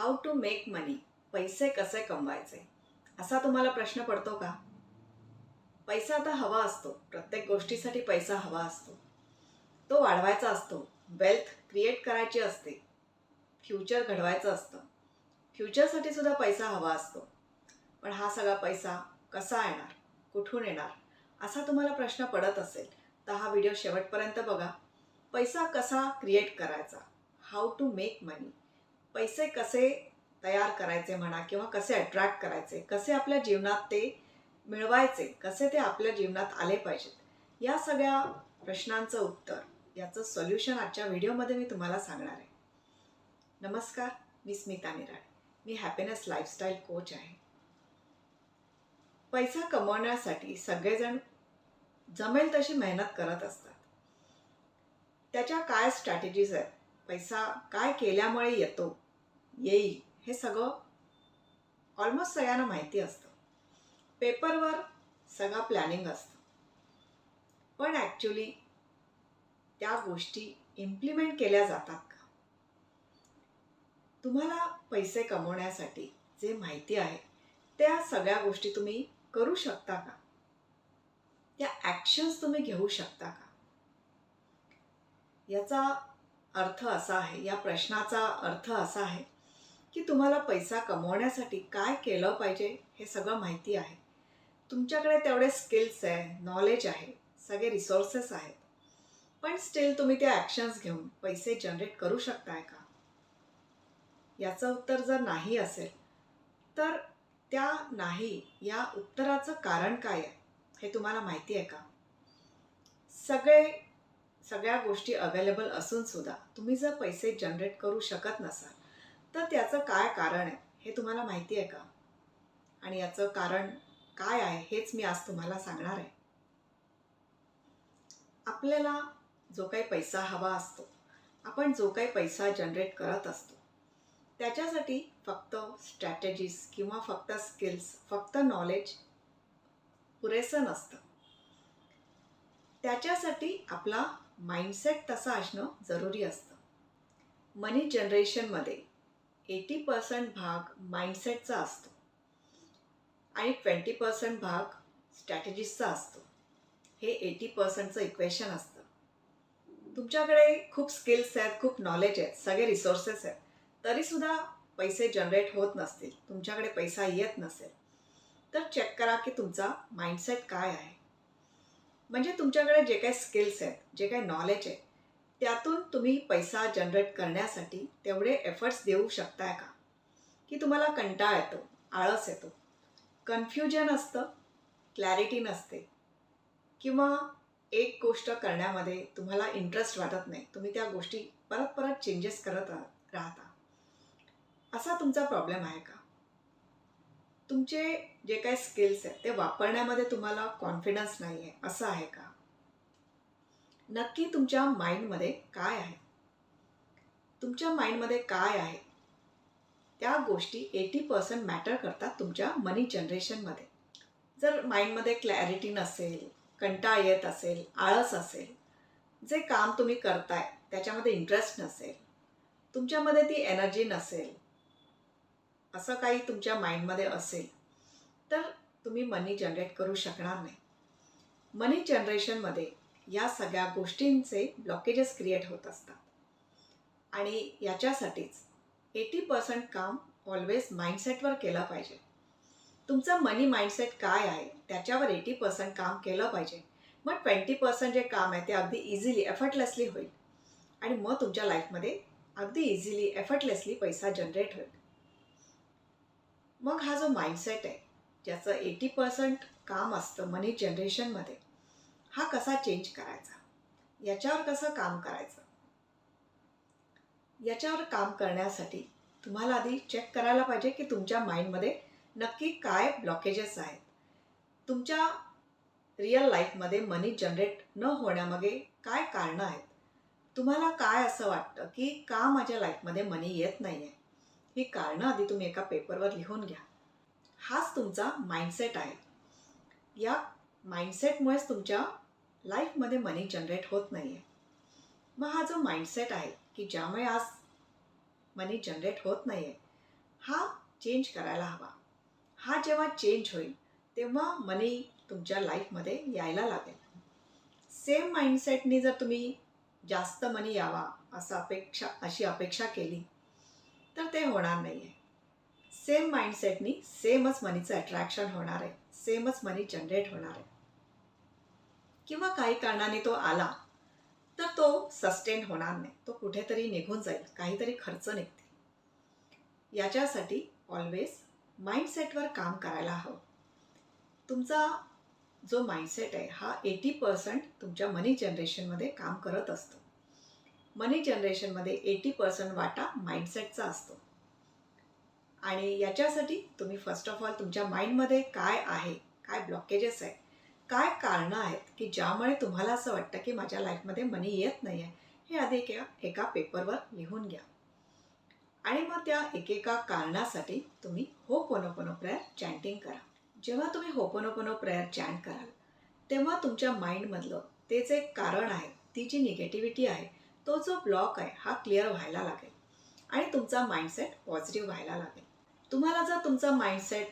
How to make मनी पैसे कसे कमवायचे? असा तुम्हाला प्रश्न पडतो का? पैसा आता हवा असतो प्रत्येक गोष्टीसाठी पैसा हवा असतो. तो वाढवायचा असतो वेल्थ क्रिएट करायची असते फ्युचर घडवायचं असतं. फ्युचरसाठी सुद्धा पैसा हवा असतो. पण हा सगळा पैसा कसा येणार कुठून येणार असा तुम्हाला प्रश्न पडत असेल तर हा व्हिडिओ शेवटपर्यंत बघा. पैसा कसा क्रिएट करायचा? हाऊ टू मेक मनी पैसे कसे तयार करायचे म्हणा किंवा कसे अट्रॅक्ट करायचे कसे आपल्या जीवनात ते मिळवायचे कसे ते आपल्या जीवनात आले पाहिजेत या सगळ्या प्रश्नांचं उत्तर याचं सोल्युशन आजच्या व्हिडिओमध्ये मी तुम्हाला सांगणार आहे. नमस्कार मी स्मिता निराळे. मी हॅपीनेस लाईफस्टाईल कोच आहे. पैसा कमवण्यासाठी सगळेजण जमेल तशी मेहनत करत असतात. त्याच्या काय स्ट्रॅटेजीज आहेत? पैसा काय केल्यामुळे येतो? येईल हे सगळं ऑलमोस्ट सगळ्यांना माहिती असतं. पेपरवर सगळं प्लॅनिंग असतं. पण ॲक्च्युली त्या गोष्टी इम्प्लिमेंट केल्या जातात का? तुम्हाला पैसे कमवण्यासाठी जे माहिती आहे त्या सगळ्या गोष्टी तुम्ही करू शकता का? त्या ॲक्शन्स तुम्ही घेऊ शकता का? याचा अर्थ असा आहे या प्रश्नाचा अर्थ असा आहे की तुम्हाला पैसा कमवण्यासाठी काय केलं पाहिजे हे सगळं माहिती आहे. तुमच्याकडे तेवढे स्किल्स आहे नॉलेज आहे सगळे रिसोर्सेस आहेत. पण स्टील तुम्ही त्या ॲक्शन्स घेऊन पैसे जनरेट करू शकताय का? याचं उत्तर जर नाही असेल तर त्या नाही या उत्तराचं कारण काय आहे हे तुम्हाला माहिती आहे का? सगळे सगळ्या गोष्टी अवेलेबल असून सुद्धा तुम्ही जर पैसे जनरेट करू शकत नसाल तर त्याचं काय कारण आहे हे तुम्हाला माहिती आहे का? आणि याचं कारण काय आहे हेच मी आज तुम्हाला सांगणार आहे. आपल्याला जो काही पैसा हवा असतो आपण जो काही पैसा जनरेट करत असतो त्याच्यासाठी फक्त स्ट्रॅटेजीज किंवा फक्त स्किल्स फक्त नॉलेज पुरेसं नसतं. त्याच्यासाठी आपला माइंडसेट तसा असणं जरुरी असतं. मनी जनरेशनमध्ये एटी पर्सेंट भाग माइंडसेटचा असतो. आणि ट्वेंटी पर्सेंट भाग स्ट्रॅटेजिस्टचा असतो. हे एटी पर्सेंटचं इक्वेशन असतं. तुमच्याकडे खूप स्किल्स आहेत खूप नॉलेज आहेत सगळे रिसोर्सेस आहेत. तरीसुद्धा पैसे जनरेट होत नसतील. तुमच्याकडे पैसा येत नसेल. तर चेक करा की तुमचा माइंडसेट काय आहे. म्हणजे तुमच्याकडे जे काही स्किल्स आहेत जे काही नॉलेज आहे त्यातून तुम्ही पैसा जनरेट करण्यासाठी तेवढे एफर्ट्स देऊ शकताय का? की तुम्हाला कंटाळा येतो आळस येतो कन्फ्युजन असतं क्लॅरिटी नसते किंवा एक गोष्ट करण्यामध्ये तुम्हाला इंटरेस्ट वाटत नाही तुम्ही त्या गोष्टी परत परत चेंजेस करत राह राहता. असा तुमचा प्रॉब्लेम आहे का? तुमचे जे काही स्किल्स आहेत ते वापरण्यामध्ये तुम्हाला कॉन्फिडन्स नाही आहे असं आहे का? नक्की तुमच्या माइंडमध्ये काय आहे? तुमच्या माइंडमध्ये काय आहे? त्या गोष्टी एटी पर्सेंट मॅटर करतात तुमच्या मनी जनरेशनमध्ये. जर माइंडमध्ये क्लॅरिटी नसेल कंटाळ येत असेल आळस असेल जे काम तुम्ही करताय त्याच्यामध्ये इंटरेस्ट नसेल तुमच्यामध्ये ती एनर्जी नसेल असं काही तुमच्या माइंडमध्ये असेल तर तुम्ही मनी जनरेट करू शकणार नाही. मनी जनरेशनमध्ये या सगळ्या गोष्टींचे ब्लॉकेजेस क्रिएट होत असतात. आणि याच्यासाठीच एटी पर्सेंट काम ऑलवेज माइंडसेटवर केलं पाहिजे. तुमचं मनी माइंडसेट काय आहे त्याच्यावर एटी पर्सेंट काम केलं पाहिजे. मग ट्वेंटी पर्सेंट जे काम आहे ते अगदी इझिली एफर्टलेसली होईल. आणि मग तुमच्या लाईफमध्ये अगदी इझिली एफर्टलेसली पैसा जनरेट होईल. मग हा जो माइंडसेट आहे ज्याचं एटी पर्सेंट काम असतं मनी जनरेशनमध्ये हा कसा चेंज करायचा? याच्यावर कसं काम करायचं? याच्यावर काम करण्यासाठी तुम्हाला आधी चेक करायला पाहिजे की तुमच्या माइंडमध्ये नक्की काय ब्लॉकेजेस आहेत. तुमच्या रिअल लाईफमध्ये मनी जनरेट न होण्यामागे काय कारणं आहेत? तुम्हाला काय असं वाटतं की का माझ्या लाईफमध्ये मनी येत नाही आहे ही कारणं आधी तुम्ही एका पेपरवर लिहून घ्या. हाच तुमचा माइंडसेट आहे. या माइंडसेटमुळेच तुमच्या लाईफमध्ये मनी जनरेट होत नाही आहे मग हा जो माइंडसेट आहे की ज्यामुळे आज मनी जनरेट होत नाही आहे हा चेंज करायला हवा. हा जेव्हा चेंज होईल तेव्हा मनी तुमच्या लाईफमध्ये यायला लागेल. सेम माइंडसेटनी जर तुम्ही जास्त मनी यावा असं अपेक्षा अशी अपेक्षा केली तर ते होणार नाही आहे सेम माइंडसेटनी सेमच मनीचं अट्रॅक्शन होणार आहे. सेमच मनी जनरेट होणार आहे. किंवा काही कारणाने तो आला तर तो सस्टेन होणार नाही. तो कुठेतरी निघून जाईल काहीतरी खर्च निघते. याच्यासाठी ऑलवेज माइंडसेटवर काम करायला हवं. तुमचा जो माइंडसेट आहे हा एटी पर्सेंट तुमच्या मनी जनरेशनमध्ये काम करत असतो. मनी जनरेशनमध्ये एटी पर्सेंट वाटा माइंडसेटचा असतो. आणि याच्यासाठी तुम्ही फर्स्ट ऑफ ऑल तुमच्या माइंडमध्ये काय आहे काय ब्लॉकेजेस आहे काय कारणं आहेत की ज्यामुळे तुम्हाला असं वाटतं की माझ्या लाईफमध्ये मनी येत नाही आहे हे आधी एका एका पेपरवर लिहून घ्या. आणि मग त्या एकेका कारणासाठी तुम्ही हो पोनो प्रेयर चॅन्टिंग करा. जेव्हा तुम्ही होपोनोपोनो प्रेयर चॅन्ट कराल तेव्हा तुमच्या माइंडमधलं ते जे कारण आहे ती जी निगेटिव्हिटी आहे तो जो ब्लॉक आहे हा क्लिअर व्हायला लागेल. आणि तुमचा माइंडसेट पॉझिटिव्ह व्हायला लागेल. तुम्हाला जर तुमचा माइंडसेट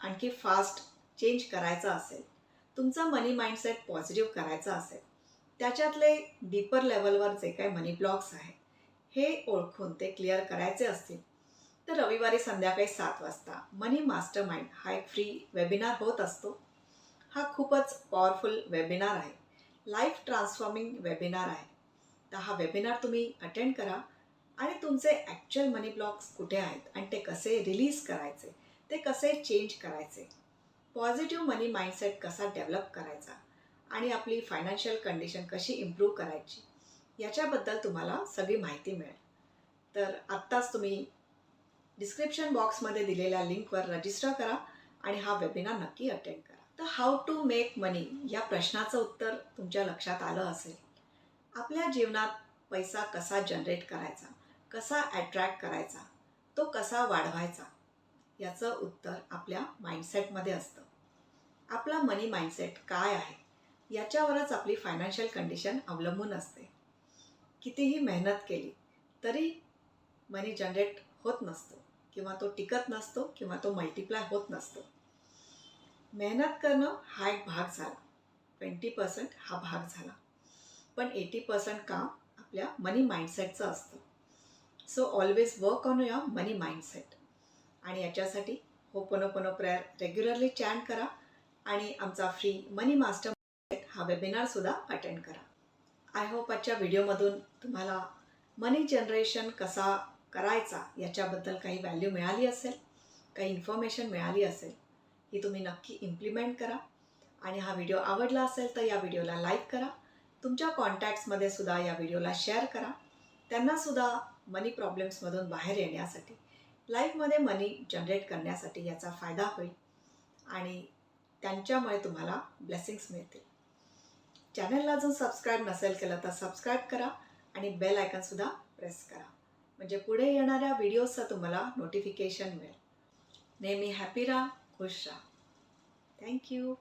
आणखी फास्ट चेंज करायचा असेल तुमचा मनी माइंडसेट पॉझिटिव्ह करायचा असेल त्याच्यातले डीपर लेवलवर जे काही मनी ब्लॉक्स आहे हे ओळखून ते क्लिअर करायचे असतील तर रविवारी संध्याकाळी सात वाजता मनी मास्टर माइंड हा एक फ्री वेबिनार होत असतो. हा खूपच पॉवरफुल वेबिनार आहे. लाईफ ट्रान्सफॉर्मिंग वेबिनार आहे. तर हा वेबिनार तुम्ही अटेंड करा. आणि तुमचे ॲक्च्युअल मनी ब्लॉक्स कुठे आहेत? आणि ते कसे रिलीज करायचे? ते कसे चेंज करायचे? पॉझिटिव्ह मनी माइंडसेट कसा डेव्हलप करायचा? आणि आपली फायनान्शियल कंडिशन कशी इम्प्रूव्ह करायची? याच्याबद्दल तुम्हाला सगळी माहिती मिळेल. तर आत्ताच तुम्ही डिस्क्रिप्शन बॉक्समध्ये दिलेल्या लिंकवर रजिस्टर करा आणि हा वेबिनार नक्की अटेंड करा. तर हाऊ टू मेक मनी या प्रश्नाचं उत्तर तुमच्या लक्षात आलं असेल. आपल्या जीवनात पैसा कसा जनरेट करायचा? कसा ॲट्रॅक्ट करायचा? तो कसा वाढवायचा? याचं उत्तर आपल्या माइंडसेटमध्ये असतं. आपला मनी माइंडसेट काय आहे? याच्यावरच आपली फायनान्शियल कंडिशन अवलंबून असते. कितीही मेहनत केली तरी मनी जनरेट होत नसतो. किंवा तो टिकत नसतो किंवा तो मल्टिप्लाय होत नसतो. मेहनत करणं हा एक भाग झाला. ट्वेंटी पर्सेंट हा भाग झाला. पण एटी पर्सेंट काम आपल्या मनी माइंडसेटचं असतं. So always work on your money mindset आणि याच्यासाठी हो पनो प्रेयर रेग्युलरली चॅन्ट करा आणि आमचा फ्री मनी मास्टर हा वेबिनारसुद्धा अटेंड करा. आय होप आजच्या व्हिडिओमधून तुम्हाला मनी जनरेशन कसा करायचा याच्याबद्दल काही व्हॅल्यू मिळाली असेल काही इन्फॉर्मेशन मिळाली असेल ही तुम्ही नक्की इम्प्लिमेंट करा. आणि हा व्हिडिओ आवडला असेल तर या व्हिडिओला लाईक करा. तुमच्या कॉन्टॅक्ट्समध्ये सुद्धा या व्हिडिओला शेअर करा. त्यांनासुद्धा मनी प्रॉब्लेम्समधून बाहेर येण्यासाठी. लाईफमध्ये मनी जनरेट करण्यासाठी याचा फायदा होईल. आणि त्यांच्यामुळे तुम्हाला ब्लेसिंग्स मिळतील. चॅनलला अजून सबस्क्राईब नसेल केलं तर सबस्क्राईब करा आणि बेल आयकनसुद्धा प्रेस करा. म्हणजे पुढे येणाऱ्या व्हिडिओजचं तुम्हाला नोटिफिकेशन मिळेल. नेहमी हॅपी राहा खुश राहा. थँक्यू